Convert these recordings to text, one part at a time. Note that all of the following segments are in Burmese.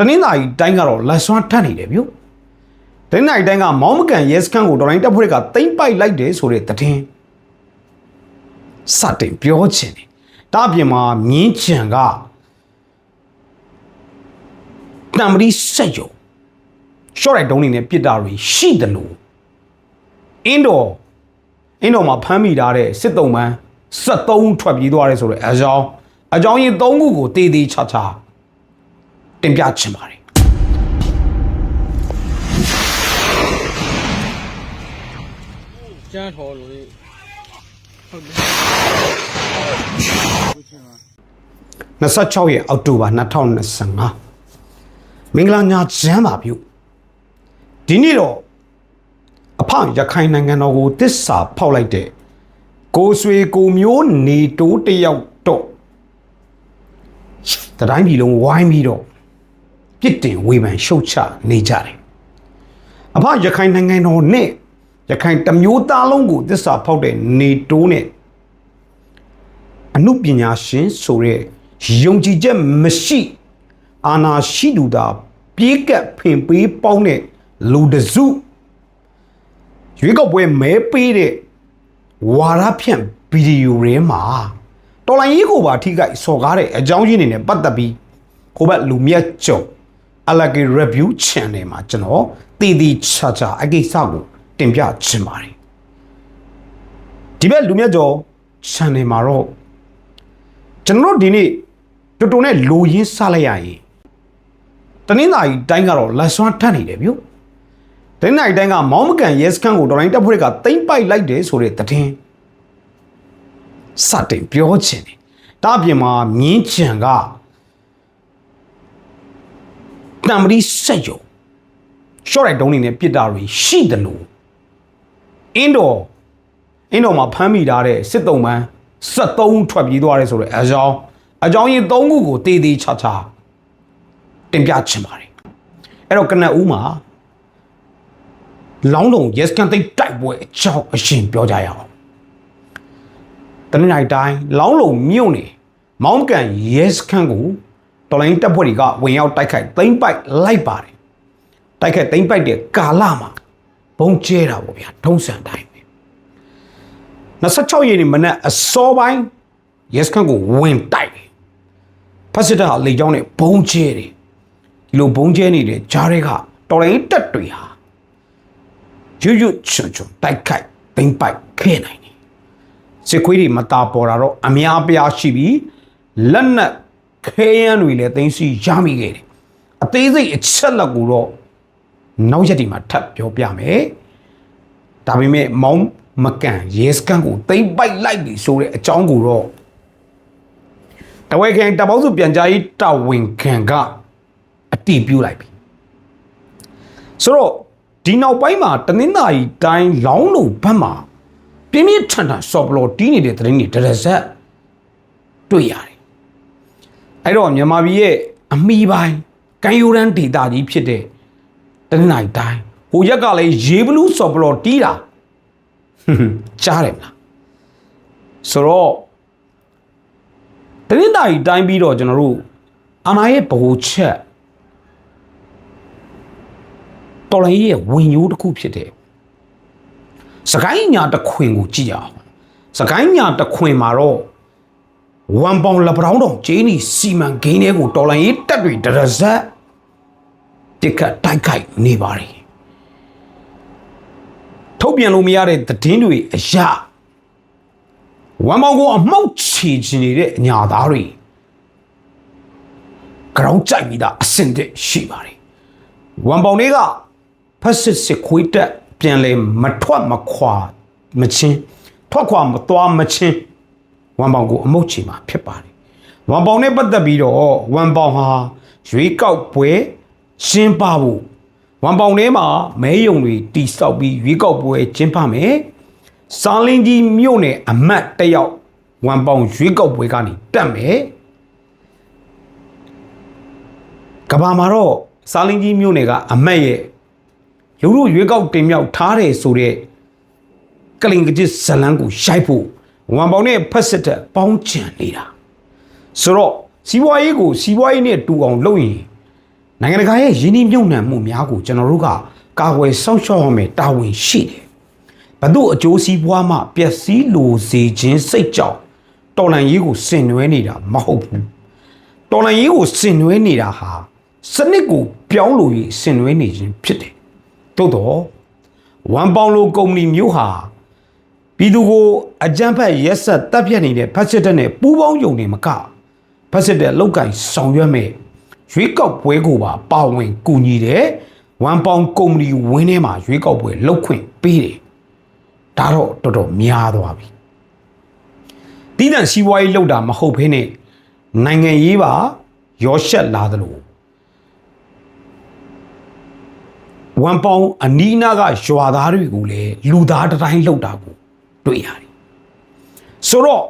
တနင်္သာရီတိုင်းကတော့လက်စွမ်းထပ်နေတယ်ဗျတနင်္သာရီတိုင်းကမောင်းမကန်ရဲစခန်းကိုတော်လိုင်းတပ်ဖွဲ့ကတိမ့်ပိုက်လိုက်တယ်ဆိုတဲ့သတင်းစတင်ပြောချင်တယ်ဒါအပြင်မှာမြင်းချံကတံမရီဆက်ယုံရှော့ရိုက်တုံးနေနဲ့ပြစ်တာတွေရှိတယ်လို့အင်းတော်အင်းတော်မှာဖမ်းမိထားတဲ့စစ်တုံးပန်း73ဦးထွက်ပြေးသွားတယ်ဆိုတော့အကြောင်းအကြောင်းရင်3ခုကိုတေးသေးချာချာ တင်ပြချင်ပါတယ်ကျန်းထော်လို့လေဟုတ်တယ်26ရက်အောက်တိုဘာ2025မင်္ဂလာညချမ်းပါပြုဒီနေ့တော့အဖရခိုင်နိုင်ငံတော်ကိုတစ္ဆာဖောက်လိုက်တဲ့ကိုဆွေကိုမျိုးနေတိုးတယောက်တော့တတိုင်းပြည်လုံးဝိုင်းပြီးတော့ ပြစ်တင်ဝေဖန်ရှုတ်ချနေကြတယ်အဖရခိုင်နိုင်ငံတော်နဲ့ရခိုင်တစ်မျိုးသားလုံးကိုတစ္ဆာဖောက်တဲ့နေတိုးနဲ့အမှုပညာရှင်ဆိုတဲ့ယုံကြည်ချက်မရှိ အာနာရှိသူသာပြေးကပ်ဖင်ပေးပေါင်းတဲ့လူတစုရွေးကောက်ပွဲမဲပေးတဲ့ဝါရဖြန့်ဗီဒီယိုတွေမှာတော်လိုင်းရေးကိုပါထိခိုက်စော်ကားတဲ့အကြောင်းရင်းတွေနဲ့ပတ်သက်ပြီးခိုးဘက်လူမြတ်ကြုံ အလကေ review channel မှာကျွန်တော်တည်တည်ချာချာအကိစ္စကိုတင်ပြချင်ပါတယ်ဒီဘက်လူမြတ်ကြုံ channel မှာတော့ကျွန်တော်တို့ဒီနေ့တူတူနဲ့လိုရင်းစားလိုက်ရရင်တနင်္သာရီတိုင်းကတော့လက်စွမ်းထပ်နေတယ်ဗျတနင်္သာရီတိုင်းကမောင်းမကန်ရဲစခန်းကိုတော်လိုင်းတပ်ဖွဲ့ကတိမ့်ပိုက်လိုက်တယ်ဆိုတဲ့သတင်းစတင်ပြောချင်တယ်ဒါအပြင်မှာမြင်းချံက တံမရီဆက်ယုံရှော့ရိုက်တုံးနေနဲ့ပြစ်တာတွေရှိတယ်လို့အင်းတော်အင်းတော်မှာဖမ်းမိထားတဲ့စစ်တုံးပန်း73ဦးထွက်ပြေးသွားတယ်ဆိုတော့အကြောင်းအကြောင်းရင်3ခုကိုတေးသေးချာချာတင်ပြချင်ပါတယ်အဲ့တော့ကနက်ဦးမှာလောင်းလုံး yes can တိတ်တိုက်ပွဲအကြောင်းအရှင်ပြောကြရအောင်တနင်္လာရီတိုင်းလောင်းလုံးမြို့နေမောင်းကန် yes can ကို တော်လိုင်းတပ်ဖွဲ့တွေကဝင်ရောက်တိုက်ခိုက်သိမ့်ပိုက်လိုက်ပါတယ်တိုက်ခိုက်သိမ့်ပိုက်တဲ့ကာလမှာဘုံကျဲတာပေါ့ဗျာထုံးစံတိုင်း26ရက်နေ့မနက်အစောပိုင်းရဲစခန်းကိုဝင်တိုက်တယ်ဖက်စစ်တပ်ဟာလေကြောင်းနဲ့ဘုံကျဲတယ်ဒီလိုဘုံကျဲနေတဲ့ဂျားတွေကတော်လိုင်းတက်တွေဟာရွရွချွန်ချွန်တိုက်ခိုက်သိမ့်ပိုက်ခဲ့နိုင်တယ်စစ်ခွေးတွေမတာပေါ်တာတော့အများပြားရှိပြီးလက်နက် ခဲယမ်းတွေလည်းသိမ်းဆီးရမိခဲ့တယ်အသေးစိတ်အချက်လက်ကိုတော့နောက်ရက်ဒီမှာထပ်ပြောပြမယ်ဒါပေမဲ့မောင်းမကန်ရဲစကန်ကိုတိမ့်ပိုက်လိုက်ပြီဆိုတဲ့အကြောင်းကိုတော့တဝဲခင်တပေါင်းစုပြန်ကြားရေးတာဝန်ခံကအတိပြုလိုက်ပြီဆိုတော့ဒီနောက်ပိုင်းမှာတနင်္သာရီတိုင်းလောင်းလုံဘက်မှာပြင်းပြင်းထန်ထန်ဆော့ဘလော်တီးနေတဲ့သတင်းတွေတရဇက်တွေ့ရတယ် အဲ့တော့မြန်မာပြည်ရဲ့အမိပိုင်းကန်ယူရန်ဒေတာကြီးဖြစ်တဲ့တနင်္သာရီတိုင်းဟိုရက်ကလည်းရေဘလူးဆော့ဘလော်တီးတာဟွန်းဟွန်းကြားတယ်မလားဆိုတော့တနင်္သာရီတိုင်းပြီးတော့ကျွန်တော်တို့အာနာရဲ့ဗဟိုချက်တော်လိုင်းရဲ့ဝင်ရိုးတစ်ခုဖြစ်တဲ့စကိုင်းညာတစ်ခွင်ကိုကြည့်ရအောင်စကိုင်းညာတစ်ခွင်မှာတော့ ဝမ်ပေါင်လက်ပတောင်းတော်ဂျင်းနီစီမံကိန်းတွေကိုတော်လိုင်းရေးတက်တွေတရဇက်တစ်ခတ်တိုက်ခိုက်နေပါတယ်ထုတ်ပြန်လို့မရတဲ့သတင်းတွေအရာဝမ်မောင်ကိုအမောက်ချီချင်နေတဲ့အညာသားတွေကြောင်းကြိုက်ပြီးသားအစင်တဲ့ရှိပါတယ်ဝမ်ပေါင်တွေကဖက်စစ်စစ်ခွေးတက်ပြန်လဲမထွက်မခွာမချင်းထွက်ခွာမသွားမချင်း ဝမ်ပေါင်ကိုအမုတ်ချီမှာဖြစ်ပါတယ်ဝမ်ပေါင်နဲ့ပတ်သက်ပြီးတော့ဝမ်ပေါင်ဟာရွေးကောက်ပွဲရှင်းပဖို့ဝမ်ပေါင်ထဲမှာမဲယုံတွေတီဆောက်ပြီးရွေးကောက်ပွဲကျင်းပမယ်စာလင်းကြီးမြို့နယ်အမတ်တစ်ယောက်ဝမ်ပေါင်ရွေးကောက်ပွဲကနေတက်မယ်ကဘာမှာတော့စာလင်းကြီးမြို့နယ်ကအမတ်ရဲ့လူလူရွေးကောက်တင်မြောက်ထားတယ်ဆိုတဲ့ကလင်ကကြစ်ဇလန်းကိုရိုက်ဖို့ ဝမ်ပေါင်နဲ့ဖက်စစ်တပ်ပေါင်းချန်နေတာဆိုတော့စီးပွားရေးကိုစီးပွားရေးနဲ့တူအောင်လုပ်ရင်နိုင်ငံတကာရဲ့ယင်းနှိမ့်မြုံနှံမှုများကိုကျွန်တော်တို့ကကာကွယ်စောင့်ရှောက်ရမယ်တာဝန်ရှိတယ်ဘသူအကျိုးစီးပွားမှပျက်စီးလိုစေခြင်းစိတ်ကြောင့်တော်လန်ရေးကိုဆင်နွှဲနေတာမဟုတ်ဘူးတော်လန်ရေးကိုဆင်နွှဲနေတာဟာစနစ်ကိုပြောင်းလို့ရေးဆင်နွှဲနေခြင်းဖြစ်တယ်သို့တော့ဝမ်ပေါင်လိုကုမ္ပဏီမျိုးဟာ ပြည်သူကိုအကြမ်းဖက်ရက်ဆက်တပ်ဖြတ်နေတဲ့ဖက်စစ်တပ်နဲ့ပူးပေါင်းယုံနေမကဖက်စစ်တပ်လောက်ကင်ဆောင်ရွက်မဲ့ရွေးကောက်ပွဲကိုပါပါဝင်ကူညီတယ်ဝမ်ပေါင်ကုမ္ပဏီဝင်းထဲမှာရွေးကောက်ပွဲလုပ်ခွင့်ပေးတယ်ဒါတော့တော်တော်များသွားပြီတီးတန့်စီးပွားရေးလုပ်တာမဟုတ်ဘဲနဲ့နိုင်ငံရေးပါရောရှက်လာသလိုဝမ်ပေါင်အနီးနားကရွာသားတွေကိုလည်းလူသားတစ်တိုင်းလှုပ်တာကို တွေ့ရတယ်ဆိုတော့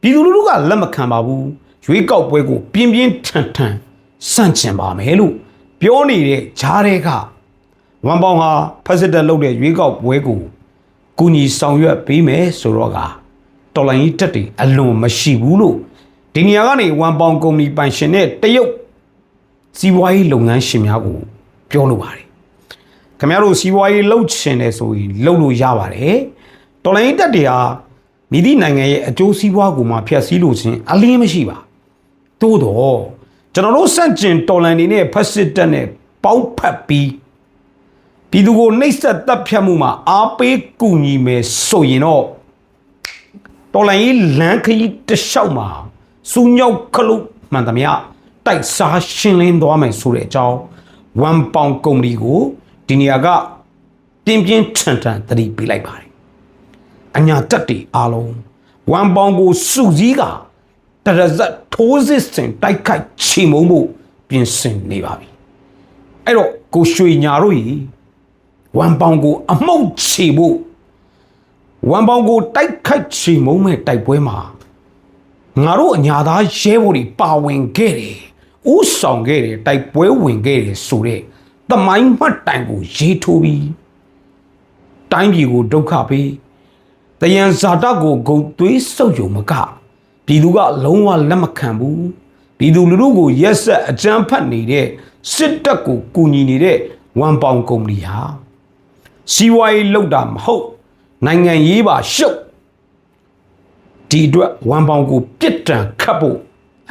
ပြည်သူလူထုကလက်မခံပါဘူးရွေးကောက်ပွဲကို ပြင်းပြင်းထန်ထန်စန့်ကျင်ပါမယ်လို့ပြောနေတဲ့ဂျားတွေကဝမ်ပေါင်ဟာဖက်စစ်တပ်လုပ်တဲ့ရွေးကောက်ပွဲကိုကူညီဆောင်ရွက်ပေးမယ်ဆိုတော့ကတော်လိုင်းကြီးတက်တွေအလွန်မရှိဘူးလို့ဒီနေရာကနေဝမ်ပေါင်ကုမ္ပဏီပိုင်ရှင်နဲ့တရုတ်စီးပွားရေးလုပ်ငန်းရှင်များကိုပြောလိုပါတယ်ခင်ဗျားတို့စီးပွားရေးလှုပ်ချင်တယ်ဆိုရင်လှုပ်လို့ရပါတယ် တော်လိုင်းတက်တွေဟာမိသည့်နိုင်ငံရဲ့အကျိုးစီးပွားကိုမှဖျက်ဆီးလို့ခြင်းအလင်းမရှိပါသို့တော့ကျွန်တော်တို့စန့်ကျင်တော်လန်နေနဲ့ဖက်စစ်တပ်နဲ့ပေါင်းဖက်ပြီးပြည်သူကိုနှိပ်စက်တပ်ဖြတ်မှုမှာအားပေးကူညီမယ်ဆိုရင်တော့တော်လိုင်းရေးလမ်းခရီးတစ်လျှောက်မှာစူးညောက်ခလုတ်မှန်သမျှတိုက်စားရှင်းလင်းသွားမယ်ဆိုတဲ့အကြောင်းဝမ်ပေါင်ကုမ္ပဏီကိုဒီနေရာကပြင်းပြင်းထန်ထန်သတိပေးလိုက်ပါတယ် အညာတက်တီအားလုံးဝမ်ပေါင်ကိုစုစည်းကတရဇက်ထိုးစစ်စင်တိုက်ခိုက်ချေမုံဖို့ပြင်ဆင်နေပါပြီအဲ့တော့ကိုရွှေညာတို့ကြီးဝမ်ပေါင်ကို အမှုတ်ချေဖို့ဝမ်ပေါင်ကိုတိုက်ခိုက်ချေမုံမဲ့တိုက်ပွဲမှာငါတို့အညာသားရဲဘော်တွေပါဝင်ခဲ့တယ်ဥဆောင်ခဲ့တယ်တိုက်ပွဲဝင်ခဲ့တယ်ဆိုတဲ့သမိုင်းမှတ်တိုင်ကိုရေးထိုးပြီးတိုင်းပြည်ကိုဒုက္ခပေး တယံဇာတကိုဂုံသွေးဆုပ်ယုံမကပြည်သူကလုံးဝလက်မခံဘူးပြည်သူလူထုကိုရက်ဆက်အကြမ်းဖက်နေတဲ့စစ်တပ်ကိုကူညီနေတဲ့ဝမ်ပေါင်ကုမ္ပဏီဟာစီဝါရေးလောက်တာမဟုတ်နိုင်ငံရေးပါရှုပ်ဒီအတွက်ဝမ်ပေါင်ကိုပြစ်ဒဏ်ခတ်ဖို့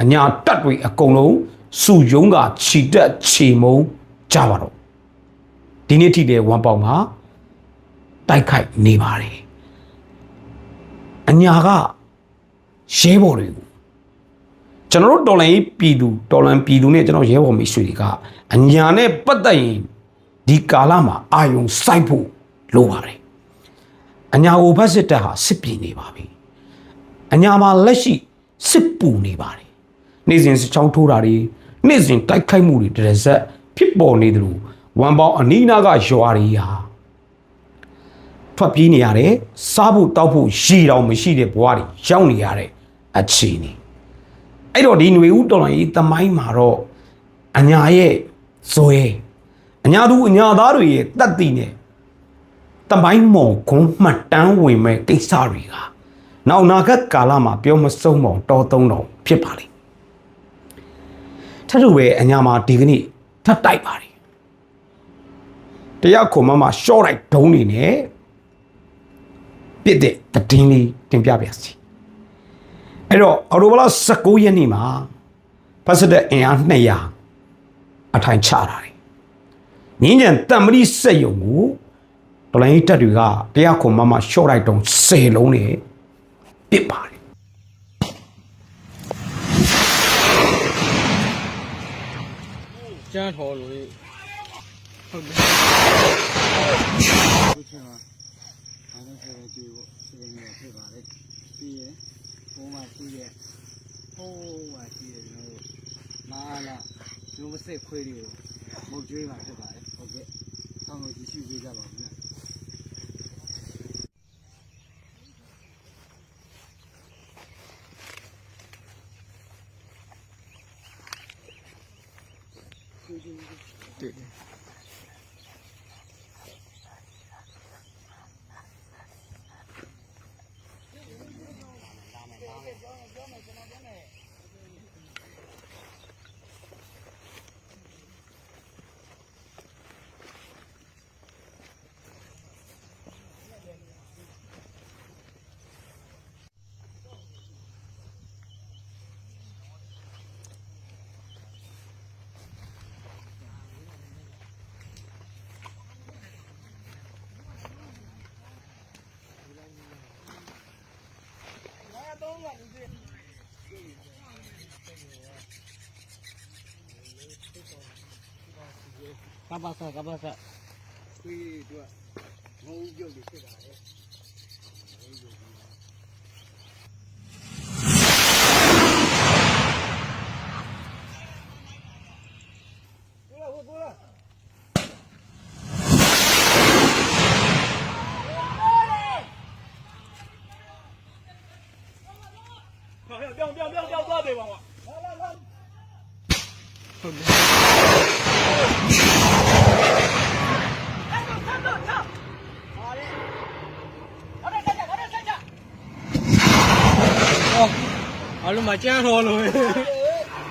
အညာတက်တွေအကုန်လုံးစုယုံကခြိတက်ခြေမုံကြပါတော့ဒီနေ့ထိတဲ့ဝမ်ပေါင်မှာတိုက်ခိုက်နေပါတယ် အညာကရဲဘော်တွေကိုကျွန်တော်တို့တော်လန်ရေးပြည်သူတော်လန်ပြည်သူနဲ့ကျွန်တော်ရဲဘော်မိတ်ဆွေတွေကအညာနဲ့ပတ်သက်ရင်ဒီကာလမှာအာယုံစိုက်ဖို့လိုပါတယ်အညာကိုဖက်စစ်တပ်ဟာစစ်ပြေနေပါပြီအညာမှာလက်ရှိစစ်ပူနေပါတယ်နေ့စဉ်စချောင်းထိုးတာတွေနေ့စဉ်တိုက်ခိုက်မှုတွေတရဇက်ဖြစ်ပေါ်နေသလိုဝမ်ပေါင်အနီးနားကရွာတွေဟာ ထွက်ပြေးနေရတယ်စားဖို့တောက်ဖို့ရေတောင်မရှိတဲ့ဘဝတွေရောက်နေရတဲ့အခြေအနေအဲ့တော့ဒီຫນွေဦးတော်လိုင်းရေးသမိုင်းမှာတော့အညာရဲ့ဇွဲအညာသူအညာသားတွေရဲ့တတ်သိနဲ့သမိုင်းမော်ခွန်းမှတ်တမ်းဝင်မဲ့ကိစ္စတွေကနောက်နာဂတ်ကာလမှာပြောမဆုံးမောင်တော်သုံးတော်ဖြစ်ပါလိမ့်ထပ်တူပဲအညာမှာဒီကနေ့ထပ်တိုက်ပါတယ်တရားခုံမမှာရှော့လိုက်ဒုံးနေနဲ့ ပြစ်တဲ့တည်င်းလေးတင်ပြပါစီအဲ့တော့အော်တိုဘလာ19ရက်နေ့မှာဖက်စတဲ့အင်အား200အထိုင်ချတာတယ်ငင်းကြံတံမတိစက်ယုံကိုဒလိုင်းတက်တွေကတရားခုံမမှာရှော့လိုက်တုံး10လုံးနဲ့ပစ်ပါတယ်ကျန်းထော်လို့ဟုတ်တယ် ရှိရယ်ဘုံမှာရှိရယ်ဟိုးမှာရှိရယ်ကျွန်တော်မာလာဂျုံမစစ်ခွေးတွေကိုမုတ်ကျွေးမှာဖြစ်ပါတယ်ဟုတ်ကဲ့ဆောင်းလို့ကြည့်ရှုပေးကြပါဦးခင်ဗျာ对对。 ငုံပြုတ်တွေဖြစ်တာလေအလုံးမကျန်းတော်လို့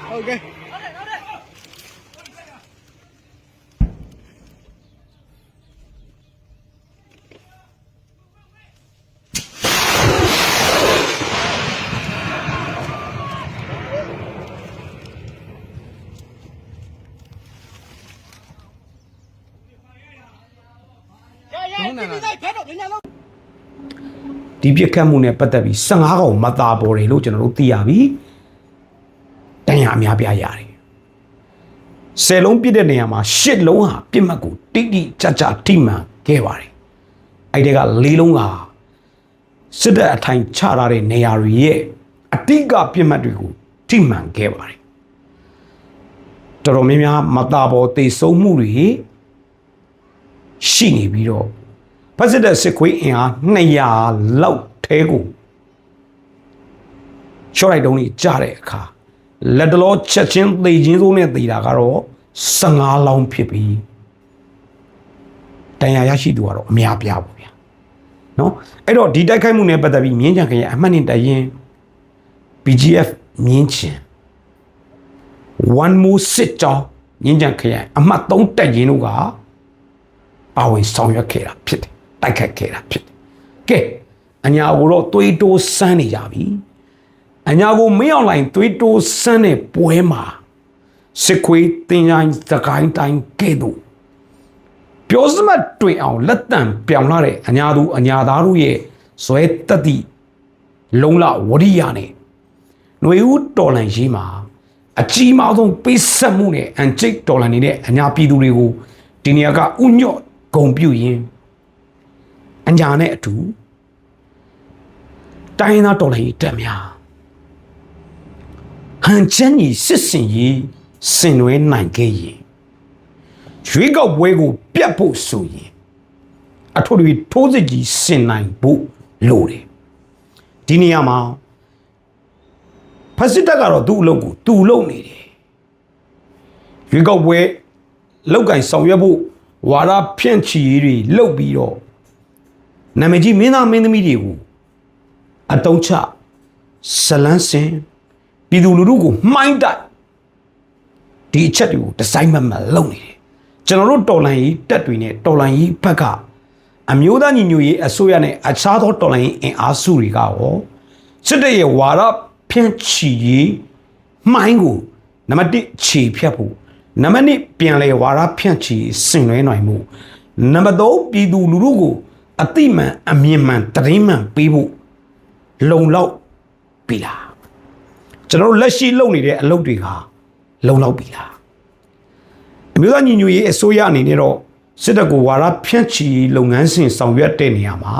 ဟုတ်ကဲ့ ဒီပြစ်ခတ်မှုနဲ့ပတ်သက်ပြီး15កောင်မသားပေါ်တယ်လို့ကျွန်တော်တို့သိရပြီတန်ရအများပြားရတယ်ဆယ်လုံးပြစ်တဲ့နေရာမှာရှစ်လုံးဟာပြစ်မှတ်ကိုတိတိကျကျထိမှန်ခဲ့ပါတယ်အဲ့ဒီကလေးလုံးကစစ်တပ်အထိုင်ချထားတဲ့နေရာတွေရဲ့အတိကပြစ်မှတ်တွေကိုထိမှန်ခဲ့ပါတယ်တော်တော်များများမသားပေါ်တိတ်ဆုံးမှုတွေရှိနေပြီးတော့ ဖက်စစ်တဲ့စစ်ခွေးအင်အား200လောက်ထဲကိုရှော့လိုက်တုံးကြီးကြားတဲ့အခါလက်တလောချက်ချင်းသေချင်းစိုးနဲ့သေတာကတော့15လောင်းဖြစ်ပြီတန်ရာရရှိသူကတော့အများပြားပေါ့ဗျာနော်အဲ့တော့ဒီတိုက်ခိုက်မှုနဲ့ပတ်သက်ပြီးမြင်းကြံခရအမှတ်နဲ့တရင် BGF မြင်းချင် one more sit ကြောင်းမြင်းကြံခရအမှတ်3တက်ရင်တို့ကပါဝင်ဆောင်ရွက်ခဲ့တာဖြစ်တယ် တိုက်ခတ်ခဲ့တာဖြစ်တယ်ကဲအညာကိုတော့သွေးတိုးစမ်းနေကြပြီအညာကိုမင်းအောင်လိုင်သွေးတိုးစမ်းတဲ့ပွဲမှာစစ်ခွေးတင်ချိုင်းသကိုင်းတိုင်းကဲ့သို့ပြောစမတ်တွင်အောင်လက်တံပြောင်လာတဲ့အညာသူအညာသားတို့ရဲ့ဇွဲတက်သည့်လုံလဝရိယနဲ့ຫນွေဦးတော်လန်ရေးမှာအကြီးမားဆုံးပိတ်ဆက်မှုနဲ့အန်ကျိတ်တော်လန်နေတဲ့အညာပြည်သူတွေကိုဒီနေရာကဥညော့ဂုံပြုတ်ရင်း အညာနဲ့အတူတိုင်းရင်းသားတော်လှန်ရေးတပ်များဟန်ချမ်းကြီးစစ်စင်ရေးဆင်နွှဲနိုင်ခဲ့ရင်ရွေးကောက်ပွဲကို ပြတ်ဖို့ဆိုရင်အထွတ်တွေထိုးစစ်ကြီးဆင်နိုင်ဖို့လိုတယ်ဒီနေရာမှာဖက်စစ်တပ်ကတော့သူ့အလုပ်ကိုသူ့လုပ်နေတယ်ရွေးကောက်ပွဲလောက်ကင်ဆောင်ရွက်ဖို့ဝါရဖြန့်ချီရေးတွေလုပ်ပြီးတော့ နာမည်ကြီးမင်းသားမင်းသမီးတွေကိုအတုံးချဇလန်းစင်ပြည်သူလူထုကိုမှိုင်းတိုက်ဒီအချက်တွေကိုဒီဇိုင်းမတ်မတ်လုပ်နေတယ်ကျွန်တော်တို့တော်လန်ကြီးတက်တွေနဲ့တော်လန်ကြီးဘက်ကအမျိုးသားညီညွတ်ရေးအစိုးရနဲ့အခြားသောတော်လန်ကြီးအင်အားစုတွေကရောစစ်တပ်ရဲ့ဝါရဖြန့်ချီရေးမှိုင်းကိုနံပါတ်1ခြေဖြတ်ဖို့နံပါတ်2ပြန်လဲဝါရဖြန့်ချီဆင်နွှဲနိုင်မှုနံပါတ်3ပြည်သူလူထုကို အတိမှန်အမြင်မှန်တရင်မှန်ပေးဖို့လုံလောက်ပြီလားကျွန်တော်တို့လက်ရှိလုပ်နေတဲ့အလုပ်တွေကလုံလောက်ပြီလားအမျိုးသားညီညွတ်ရေးအစိုးရအနေနဲ့တော့စစ်တပ်ကိုဝါရဖြန့်ချီလုပ်ငန်းစဉ်ဆောင်ရွက်တဲ့နေရာမှာ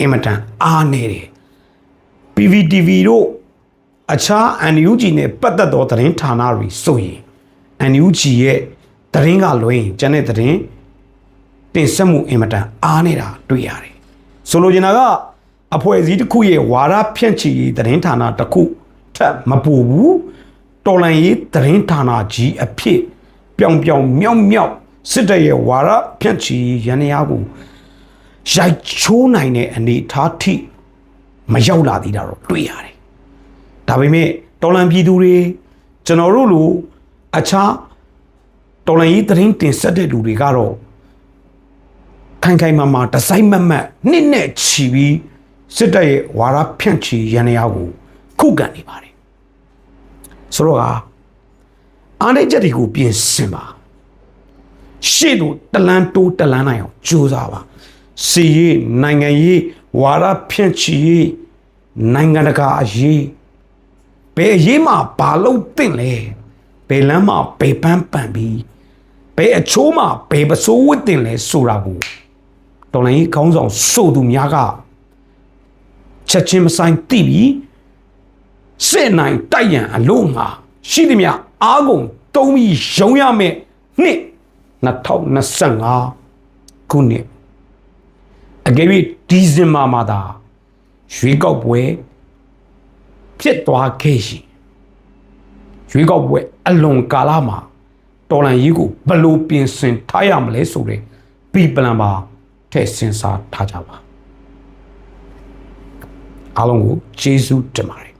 အင်မတန်အားနေတယ် PVTV တို့အခြား NUG နဲ့ပတ်သက်သောသတင်းဌာနတွေဆိုရင် NUG ရဲ့သတင်းကလွှဲရင်ကျန်တဲ့သတင်း တင်ဆက်မှုအင်မတန်အားနေတာတွေ့ရတယ်။ဆိုလိုချင်တာကအဖွဲ့အစည်းတစ်ခုရဲ့ဝါရဖြန့်ချီရေးသတင်းဌာနတစ်ခုထပ်မပူဘူးတော်လန်ရေးသတင်းဌာနကြီးအဖြစ်ပြောင်ပြောင်မြောက်မြောက်စစ်တပ်ရဲ့ဝါရဖြန့်ချီရေးရန်ရာကိုရိုက်ချိုးနိုင်တဲ့အနေအထားထိမရောက်လာသေးတာတော့တွေ့ရတယ်။ဒါပေမဲ့တော်လန်ပြည်သူတွေကျွန်တော်တို့လိုအခြားတော်လန်ရေးသတင်းတင်ဆက်တဲ့လူတွေကတော့ ခိုင်ခိုင်မာမာဒီဇိုင်းမတ်မတ်နှစ်နဲ့ချီပြီးစစ်တပ်ရဲ့ဝါရဖြန့်ချီရန်ရာကိုခုခံနေပါတယ်ဆိုတော့ကအားနေချက်တွေကိုပြင်ဆင်ပါရှေ့တို့တလန်းတိုးတလန်းနိုင်အောင်ကြိုးစားပါစီရေးနိုင်ငံရေးဝါရဖြန့်ချီရေးနိုင်ငံတကာအရေးဘယ်အရေးမှာဘာလို့တင့်လဲဘယ်လမ်းမှာဘယ်ပန်းပန်ပြီးဘယ်အချိုးမှဘယ်ပစိုးဝတ်တင်လဲဆိုတာကို တော်လိုင်းခေါင်းဆောင်ဆိုသူများကချက်ချင်းမဆိုင်သိပြီးစစ်နိုင်တိုက်ရန်အလို့ငါရှိသည်များအားကုန်တုံးပြီးရုံရမယ်နှစ်2025ခုနှစ်အကယ်၍ဒီဇင်ဘာမှာသာရွေးကောက်ပွဲဖြစ်သွားခဲ့ရှင်ရွေးကောက်ပွဲအလွန်ကာလမှာတော်လန်ကြီးကိုဘယ်လိုပြင်ဆင်ထားရမလဲဆိုတဲ့ပြီပလန်ပါ ထည့်စဉ်းစားထားကြပါအားလုံးကိုကျေးဇူးတင်ပါတယ်